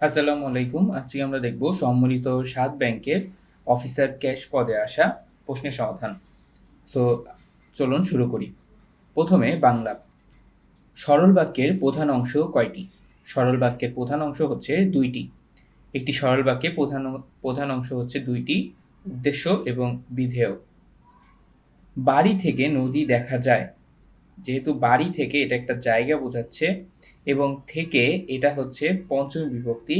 আসসালামু আলাইকুম। আজকে আমরা দেখব সম্মিলিত সাত ব্যাংকের অফিসার ক্যাশ পদে আসা প্রশ্নের সমাধান। সো চলুন শুরু করি। প্রথমে বাংলা। সরল বাক্যের প্রধান অংশ কয়টি? সরল বাক্যের প্রধান অংশ হচ্ছে দুইটি। একটি সরল বাক্যের প্রধান প্রধান অংশ হচ্ছে দুইটি উদ্দেশ্য এবং বিধেয়। বাড়ি থেকে নদী দেখা যায়। যেহেতু বাড়ি থেকে এটা একটা জায়গা বোঝাচ্ছে এবং থেকে এটা হচ্ছে পঞ্চমী বিভক্তি,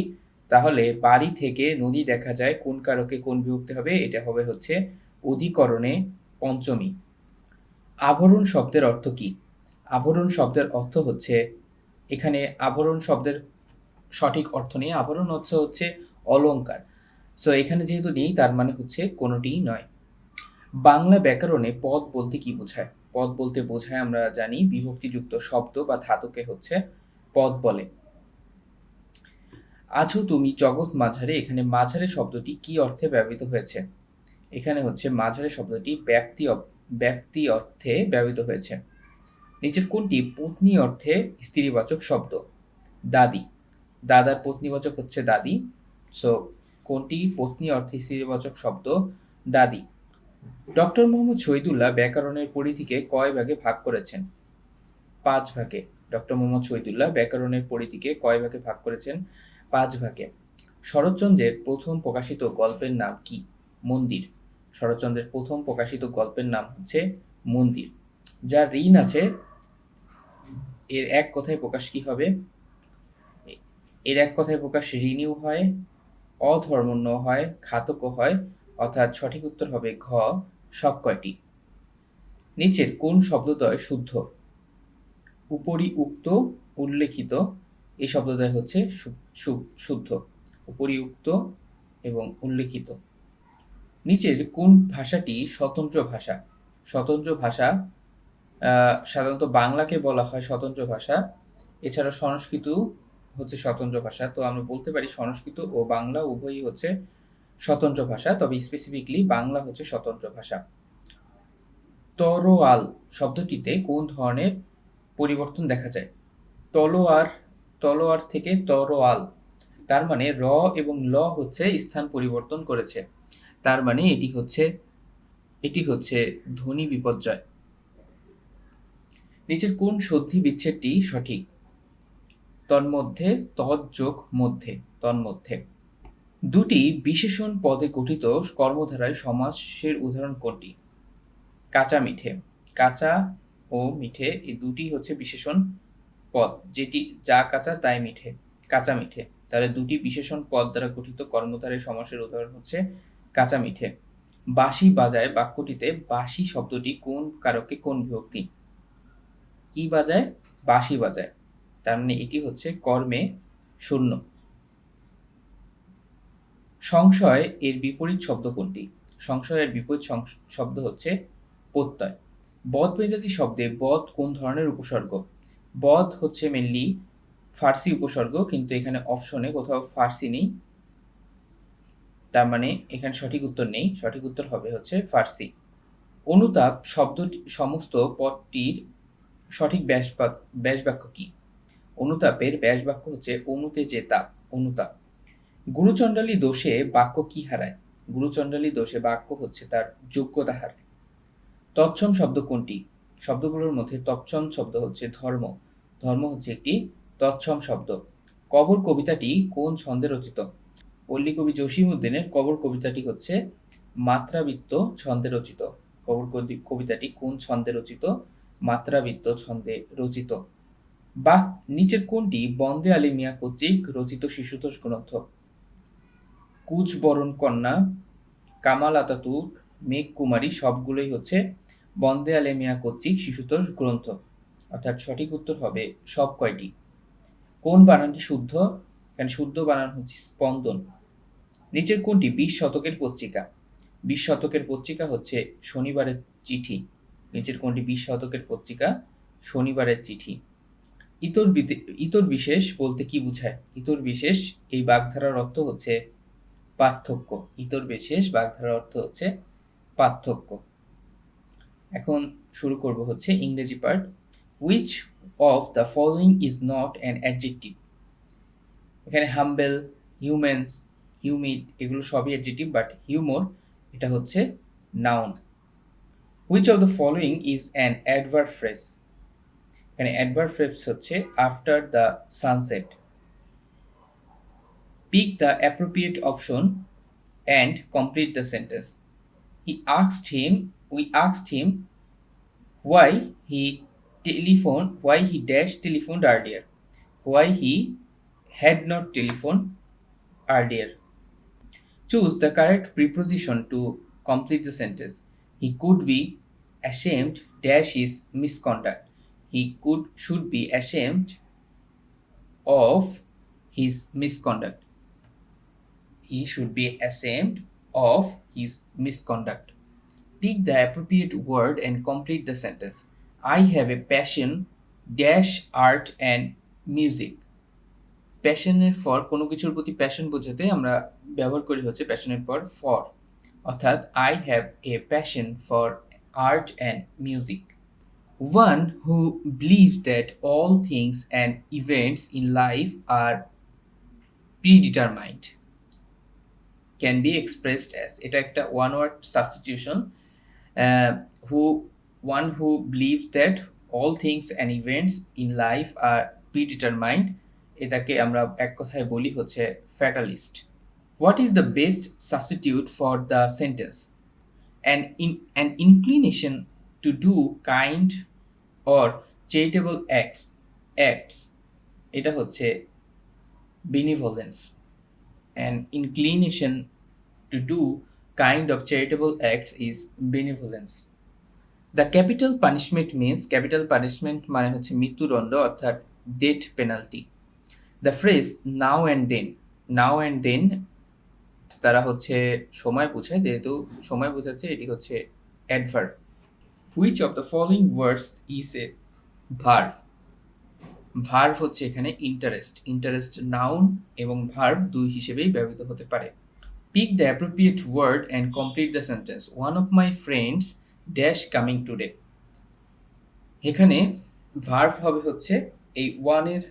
তাহলে বাড়ি থেকে নদী দেখা যায় কোন কারকে কোন বিভক্তি হবে? এটা হবে হচ্ছে অধিকরণে পঞ্চমী। আবরণ শব্দের অর্থ কি? আবরণ শব্দের অর্থ হচ্ছে, এখানে আবরণ শব্দের সঠিক অর্থ নেই। আবরণ অর্থ হচ্ছে অলঙ্কার। সো এখানে যেহেতু নেই, তার মানে হচ্ছে কোনোটিই নয়। বাংলা ব্যাকরণে পদ বলতে কি বোঝায়? পদ বলতে বোঝায় আমরা জানি বিভক্তিযুক্ত শব্দ বা ধাতুকে হচ্ছে পদ বলে। আছো তুমি জগৎ মাঝারে, এখানে মাঝারে শব্দটি কি অর্থে ব্যবহৃত হয়েছে? এখানে হচ্ছে মাঝারে শব্দটি ব্যক্তি ব্যক্তি অর্থে ব্যবহৃত হয়েছে। নিচের কোনটি? পত্নী অর্থে স্ত্রীবাচক শব্দ। দাদি। দাদার পত্নীবাচক হচ্ছে দাদি। সো কোনটি? পত্নী অর্থে স্ত্রীবাচক শব্দ, দাদি। ডক্টর মোহাম্মদ শহীদুল্লাহ ব্যাকরণের পরিধিকে কয় ভাগে ভাগ করেছেন? পাঁচ ভাগে। ডক্টর মোহাম্মদ শহীদুল্লাহ ব্যাকরণের পরিধিকে কয় ভাগে ভাগ করেছেন? পাঁচ ভাগে। শরৎচন্দ্রের প্রথম প্রকাশিত গল্পের নাম কি? মন্দির। শরৎচন্দ্রের প্রথম প্রকাশিত গল্পের নাম হচ্ছে মন্দির। যার ঋণ আছে, এর এক কথায় প্রকাশ কি হবে? এর এক কথায় প্রকাশ ঋণীও হয়, অধর্মণ্য হয়, ঘাতকও হয় অর্থাৎ সঠিক উত্তর হবে ঘ, সব কয়টি? নিচের কোন শব্দদ্বয় শুদ্ধ? উপরি উক্ত, উল্লেখিত, এই শব্দদ্বয় হচ্ছে শুদ্ধ। উপরি উক্ত এবং উল্লেখিত। নিচের কোন ভাষাটি স্বতন্ত্র ভাষা? স্বতন্ত্র ভাষা সাধারণত বাংলাকে বলা হয় স্বতন্ত্র ভাষা। এছাড়া সংস্কৃত হচ্ছে স্বতন্ত্র ভাষা। তো আমরা বলতে পারি সংস্কৃত ও বাংলা উভয়ই হচ্ছে স্বতন্ত্র ভাষা, তবে স্পেসিফিকলি বাংলা হচ্ছে স্বতন্ত্র ভাষা। তরোয়াল শব্দটিতে কোন ধরনের পরিবর্তন দেখা যায়? তলোয়ার তলোয়ার থেকে তরোয়াল, তার মানে র এবং ল হচ্ছে স্থান পরিবর্তন করেছে। তার মানে এটি হচ্ছে এটি হচ্ছে ধ্বনি বিপর্যয়। নিচের কোন সন্ধি বিচ্ছেদটি সঠিক? তন্মধ্যে তৎযোগ মধ্যে, তন্মধ্যে। দুটি বিশেষণ পদে গঠিত কর্মধারায় সমাসের উদাহরণ কোনটি? কাঁচা, মিঠে। কাঁচা ও মিঠে এই দুটি হচ্ছে বিশেষণ পদ। যেটি যা কাঁচা, তাই মিঠে। কাঁচা, মিঠে। তাহলে দুটি বিশেষণ পদ দ্বারা গঠিত কর্মধারায় সমাসের উদাহরণ হচ্ছে কাঁচা, মিঠে। বাঁশি বাজায় বাক্যটিতে বাঁশি শব্দটি কোন কারকে কোন বিভক্তি? কি বাজায়? বাঁশি বাজায়। তার মানে এটি হচ্ছে কর্মে শূন্য। সংশয় এর বিপরীত শব্দ কোনটি? সংশয়ের বিপরীত শব্দ হচ্ছে প্রত্যয়। বধ মেজাজি শব্দে বধ কোন ধরনের উপসর্গ? বধ হচ্ছে মেনলি ফার্সি উপসর্গ, কিন্তু এখানে অপশনে কোথাও ফার্সি নেই। তার মানে এখানে সঠিক উত্তর নেই। সঠিক উত্তর হবে হচ্ছে ফার্সি। অনুতাপ শব্দটি সমস্ত পদটির সঠিক ব্যাস বাক্য কি? অনুতাপের ব্যাস বাক্য হচ্ছে অনুতে যে তাপ, অনুতাপ। গুরুচণ্ডালী দোষে বাক্য কি হারায়? গুরুচণ্ডালী দোষে বাক্য হচ্ছে তার যোগ্যতা হারায়। তৎসম শব্দ কোনটি? শব্দগুলোর মধ্যে তৎসম শব্দ হচ্ছে ধর্ম। ধর্ম হচ্ছে একটি তৎসম শব্দ। কবর কবিতাটি কোন ছন্দে রচিত? পল্লী কবি জসিমউদ্দিনের কবর কবিতাটি হচ্ছে মাত্রাবৃত্ত ছন্দে রচিত। কবর কবিতাটি কোন ছন্দে রচিত? মাত্রাবৃত্ত ছন্দে রচিত। বা নিচের কোনটি বন্দে আলী মিয়া কর্তৃক রচিত শিশুতোষ গ্রন্থ? কুচবরণ কন্যা, কামাল আতাতুর্ক মেঘ কুমারী সবগুলোই হচ্ছে বন্দে আলে মিয়া কর্তৃক শিশুতোষ গ্রন্থ। অর্থাৎ সঠিক উত্তর হবে সব কয়টি? কোন বানানটি শুদ্ধ? এখানে শুদ্ধ বানান হচ্ছে স্পন্দন। নিচের কোনটি? বিশ শতকের পত্রিকা। বিশ শতকের পত্রিকা হচ্ছে শনিবারের চিঠি। নিচের কোনটি? বিশ শতকের পত্রিকা, শনিবারের চিঠি। ইতর ইতর বিশেষ বলতে কি বোঝায়? ইতর বিশেষ এই বাগধারার অর্থ হচ্ছে পার্থক্য। ইতর বিশেষ, বাগধারার অর্থ হচ্ছে পার্থক্য। এখন শুরু করব হচ্ছে ইংরেজি part which of the following is not an adjective এখানে হাম্বেল হিউম্যানস হিউমিড এগুলো সবই অ্যাডজেটিভ বাট হিউমোর এটা হচ্ছে noun which of the following is an adverb phrase এখানে অ্যাডভার্ব ফ্রেস হচ্ছে after the sunset pick the appropriate option and complete the sentence. He asked him, we asked him why he telephoned, why he dash telephoned earlier, why he had not telephoned earlier. Choose the correct preposition to complete the sentence. He could be ashamed dash his misconduct. He could should be ashamed of his misconduct. He should be ashamed of his misconduct Pick the appropriate word and complete the sentence. I have a passion, dash art and music. প্যাশনের for কোনো কিছুর প্রতি passion বোঝাতে আমরা ব্যবহার করি হচ্ছে প্যাশনের পর ফর অর্থাৎ I have a passion for art and music one who believe that all things and events in life are predetermined can be expressed as এটা একটা one word substitution who, one who believes that all things and events in life are predetermined, এটাকে আমরা এক কথায় বলি হচ্ছে fatalist what is the best substitute for the sentence an in an inclination to do kind or charitable acts acts এটা হচ্ছে benevolence an inclination to do kind of charitable acts is benevolence. The capital punishment means capital punishment মানে হচ্ছে মৃত্যুদণ্ড, অর্থাৎ death penalty the phrase now and then now and then তারা হচ্ছে সময় বোঝায়, যেহেতু সময় বোঝাচ্ছে, এটি হচ্ছে adverb which of the following words is a verb verb হচ্ছে এখানে ইন্টারেস্ট ইন্টারেস্ট নাউন এবং ভার্ভ দুই হিসেবেই ব্যবহৃত হতে পারে। Pick the appropriate word and complete the sentence one of my friends dash coming today এখানে ভার্ভ হবে হচ্ছে এই ওয়ানের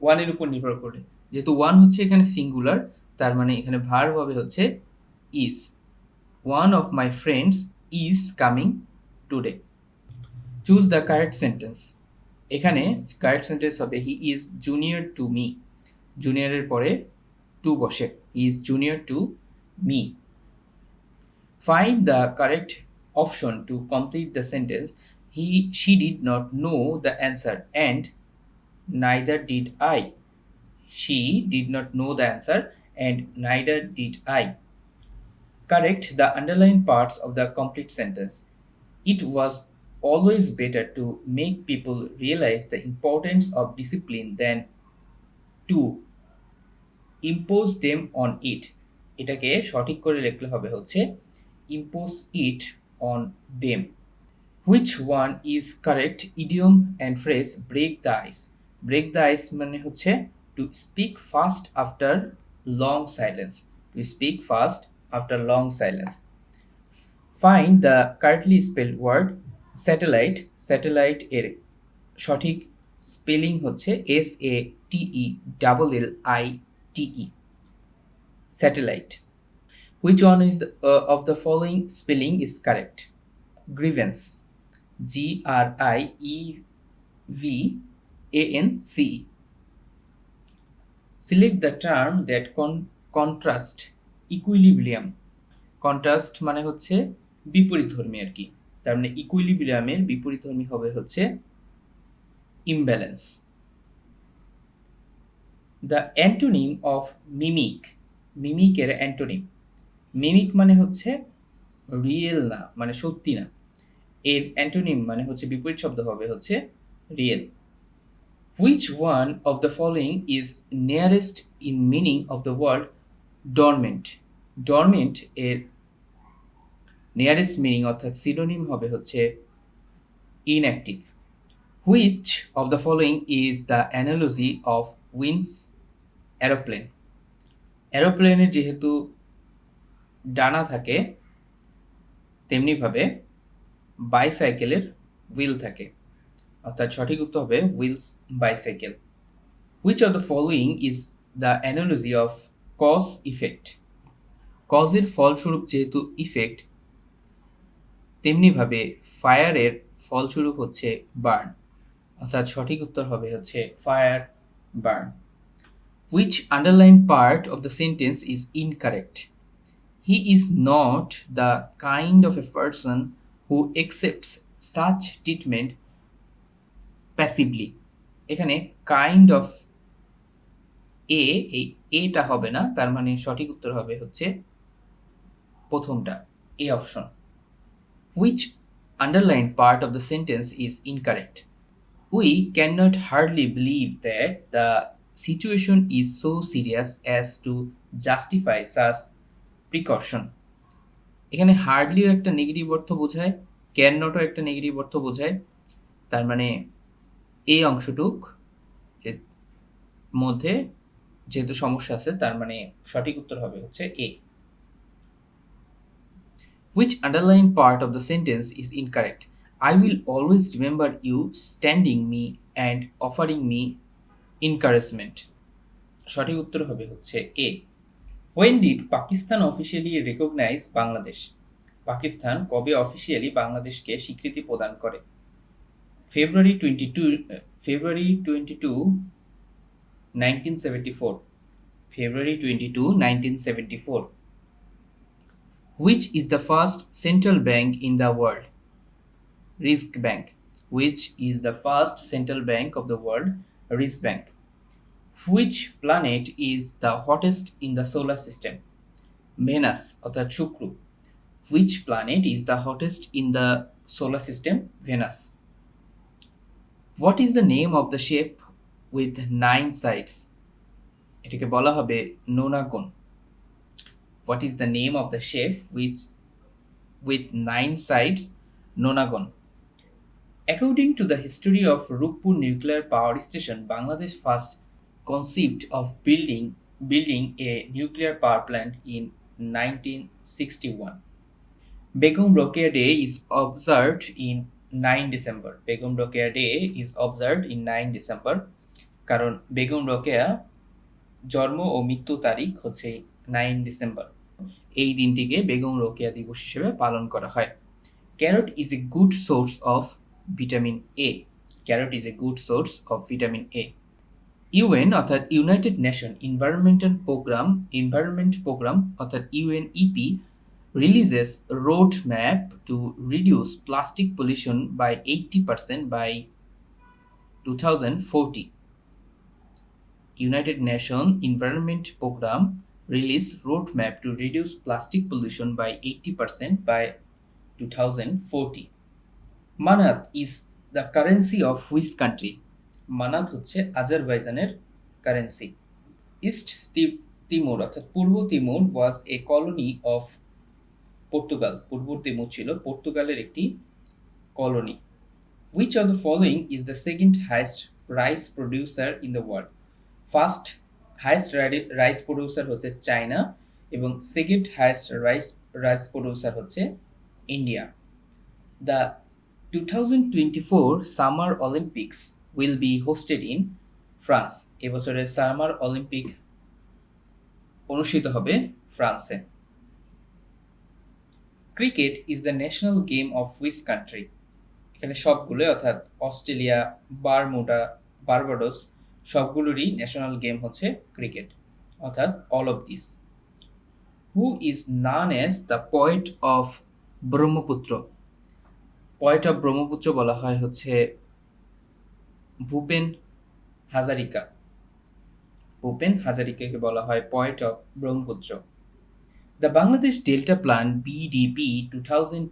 ওয়ানের উপর নির্ভর করে। যেহেতু ওয়ান হচ্ছে এখানে সিঙ্গুলার তার মানে এখানে ভার্ভ হবে হচ্ছে is one of my friends is coming today choose the correct sentence এখানে কারেক্ট সেন্টেন্স হবে he is junior to me জুনিয়রের পরে টু বসে is junior to me. Find the correct option to complete the sentence. He she did not know the answer and neither did I. She did not know the answer and neither did I. Correct the underlined parts of the complete sentence. It was always better to make people realize the importance of discipline than to impose them on it এটাকে সঠিক করে লিখলে হবে হচ্ছে impose it on them which one is correct idiom and phrase break the ice break the ice মানে হচ্ছে to speak fast after long silence to speak fast after long silence find the correctly spell word satellite satellite এর সঠিক spelling হচ্ছে S A T E double L I one is the, uh, of the following spelling is correct? Grievance. G R I E V A N C E. Select the term that con- contrast equilibrium. Contrast মানে হচ্ছে বিপরীতধর্মী আর কি তার মানে ইকুইলিব্রিয়ামের বিপরীতধর্মী হবে হচ্ছে imbalance the antonym of mimic মিমিকের antonym mimic মানে হচ্ছে রিয়েল না মানে সত্যি না। এর অ্যান্টোনিম মানে হচ্ছে বিপরীত শব্দ হবে হচ্ছে real which one of the following is nearest in meaning of the world dormant dormant এর নিয়ারেস্ট মিনিং অর্থাৎ সিনোনিম হবে হচ্ছে inactive which of the following is the analogy of wings aeroplane অ্যারোপ্লেনের যেহেতু ডানা থাকে তেমনিভাবে বাইসাইকেলের হুইল থাকে। অর্থাৎ সঠিক উত্তর হবে wheels bicycle which of the following is the analogy of cause effect কজের ফলস্বরূপ যেহেতু ইফেক্ট তেমনিভাবে ফায়ারের ফলস্বরূপ হচ্ছে বার্ন। অর্থাৎ সঠিক উত্তর হবে হচ্ছে fire burn. Which underline part of the sentence is incorrect he is not the kind of a person who accepts such treatment passively এখানে কাইন্ড অফ এ এই এটা হবে না, তার মানে সঠিক উত্তর হবে হচ্ছে প্রথমটা A option underline part of the sentence is incorrect we can not hardly believe that the situation is so serious as to justify such precaution এখানে হার্ডলিও একটা নেগেটিভ অর্থ বোঝায় ক্যান নটও একটা নেগেটিভ অর্থ বোঝায়। তার মানে এই অংশটুক মধ্যে যেহেতু সমস্যা আছে, তার মানে সঠিক উত্তর হবে হচ্ছে এ which underlying part of the sentence is incorrect. I will always remember you standing me and offering me encouragement. সঠিক উত্তর হবে হচ্ছে A when did Pakistan officially recognise Bangladesh Pakistan কবে অফিসিয়ালি বাংলাদেশকে স্বীকৃতি প্রদান করে? February twenty two February twenty two nineteen seventy four February twenty two nineteen seventy four Which is the first central bank in the world? Risk Bank. Which is the first central bank of the world? Risk Bank. Which planet is the hottest in the solar system? Venus অর্থাৎ শুক্র Which planet is the hottest in the solar system? Venus. What is the name of the shape with nine sides? এটাকে বলা হবে নোনাকোণ what is the name of the shape which with nine sides nonagon according to the history of rupur nuclear power station bangladesh first conceived of building building a nuclear power plant in 1961 begum rokeya day is observed in 9 december begum rokeya day is observed in 9 december কারণ বেগম রোকেয়া জন্ম ও মৃত্যু তারিখ হচ্ছে nine December এই দিনটিকে বেগম রোকেয়া দিবস হিসেবে পালন করা হয়। Carrot is a good source of vitamin A carrot is a good source of vitamin A UN অর্থাৎ United Nation environmental programme environment programme অর্থাৎ UNEP releases road map to reduce plastic pollution by eighty percent by two thousand forty United Nation environment programme release roadmap to reduce plastic pollution by 80% by 2040. Manath is the currency of which country? Manat হচ্ছে আজারবাইজানের currency East Timor অর্থাৎ পূর্ব Timor was a colony of Portugal Purba Timor ছিল পর্তুগালের একটি colony which of the following is the second highest rice producer in the world first highest rice producer হচ্ছে China এবং second highest rice rice producer হচ্ছে India. The two thousand twenty four summer Olympics will be hosted in France এবছরের summer Olympic অনুষ্ঠিত হবে ফ্রান্সে cricket is the national game of which country এখানে সবগুলো অর্থাৎ অস্ট্রেলিয়া, বারমুডা, বারবাডোস সবগুলোরই national game হচ্ছে ক্রিকেট অর্থাৎ all of this who is known as the poet of Brahmaputra poet of Brahmaputra বলা হয় হচ্ছে ভূপেন হাজারিকা। ভূপেন হাজারিকাকে বলা হয় poet of Brahmaputra the Bangladesh delta plan BDP two thousand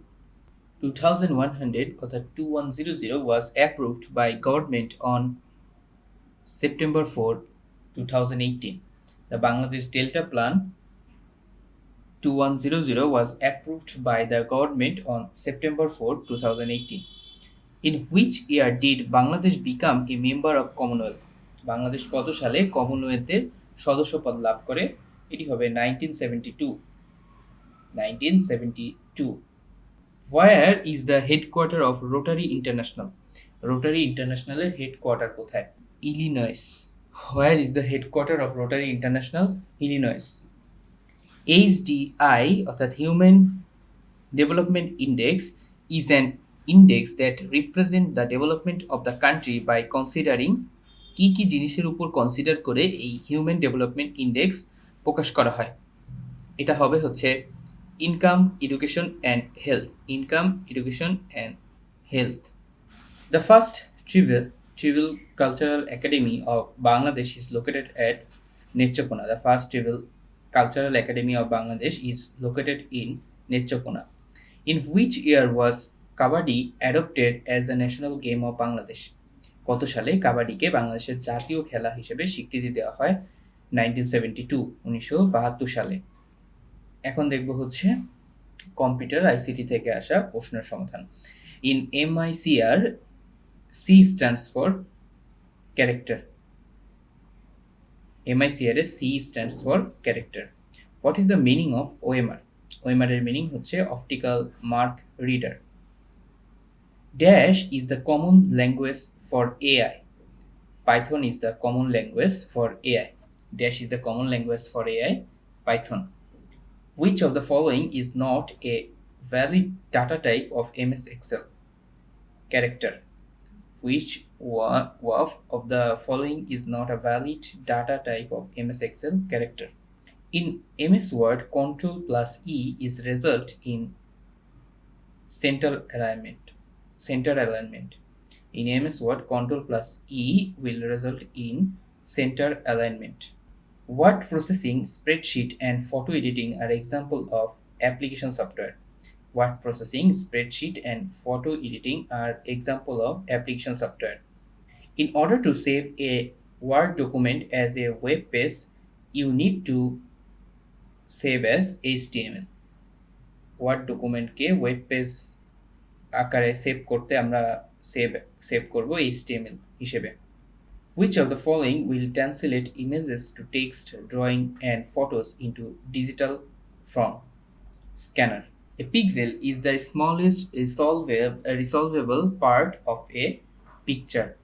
two thousand one hundred অর্থাৎ two one zero zero was approved by government on September 4, 2018. The Bangladesh Delta Plan 2100 was approved by the government on September 4, 2018. In which year did Bangladesh become a member of Commonwealth? Bangladesh কত সালে কমনওয়েলথের সদস্যপদ লাভ করে এটি হবে nineteen seventy two nineteen seventy two where is the headquarter of Rotary International Rotary ইন্টারন্যাশনালের headquarter কোথায় Illinois where is the headquarter of Rotary International Illinois H DI অর্থাৎ human development index is an index that represent the development of the country by considering কী কী জিনিসের উপর consider করে এই human development index প্রকাশ করা হয়। এটা হবে হচ্ছে income education and health income education and health the first tribal tribal cultural academy of Bangladesh is located at Netrokona the first tribal cultural academy of Bangladesh is located in Netrokona in which year was kabaddi adopted as the national game of Bangladesh কত সালে কাবাডিকে বাংলাদেশের জাতীয় খেলা হিসেবে স্বীকৃতি দেওয়া হয়? Nineteen seventy two উনিশশো বাহাত্তর সালে। এখন দেখব হচ্ছে কম্পিউটার আইসিটি থেকে আসা প্রশ্নের সমাধান। In MICR stands for character MICR এর C stands for character what is the meaning of OMR OMR এর মিনিং হচ্ছে optical mark reader Dash is the common language for AI. Python is the common language for AI. Dash is the common language for AI. Python. Which of the following is not a valid data type of MS Excel? Character. Which one of the following is not a valid data type of MS Excel? Character. In MS Word, Control plus E is result in center alignment center alignment. In MS Word, Control plus E will result in center alignment. Word processing, spreadsheet, and photo editing are example of application software. Word processing, spreadsheet, and photo editing are example of application software. In order to save a Word document as a web page, you need to save as HTML. Word document के web page আকারে save করতে আমরা save save করব HTML হিসেবে which of the following will translate images to text drawing and photos into digital form scanner a pixel is the smallest resolvable, resolvable part of a picture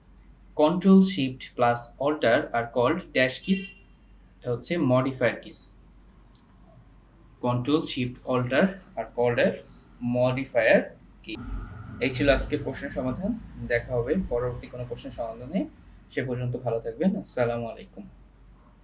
control shift plus alter are called dash keys এটা হচ্ছে modifier keys control shift alter are called as modifier কি এই ছিল আজকে প্রশ্নের সমাধান দেখা হবে পরবর্তী কোনো প্রশ্নের সমাধানে সে পর্যন্ত ভালো থাকবেন আসসালামু আলাইকুম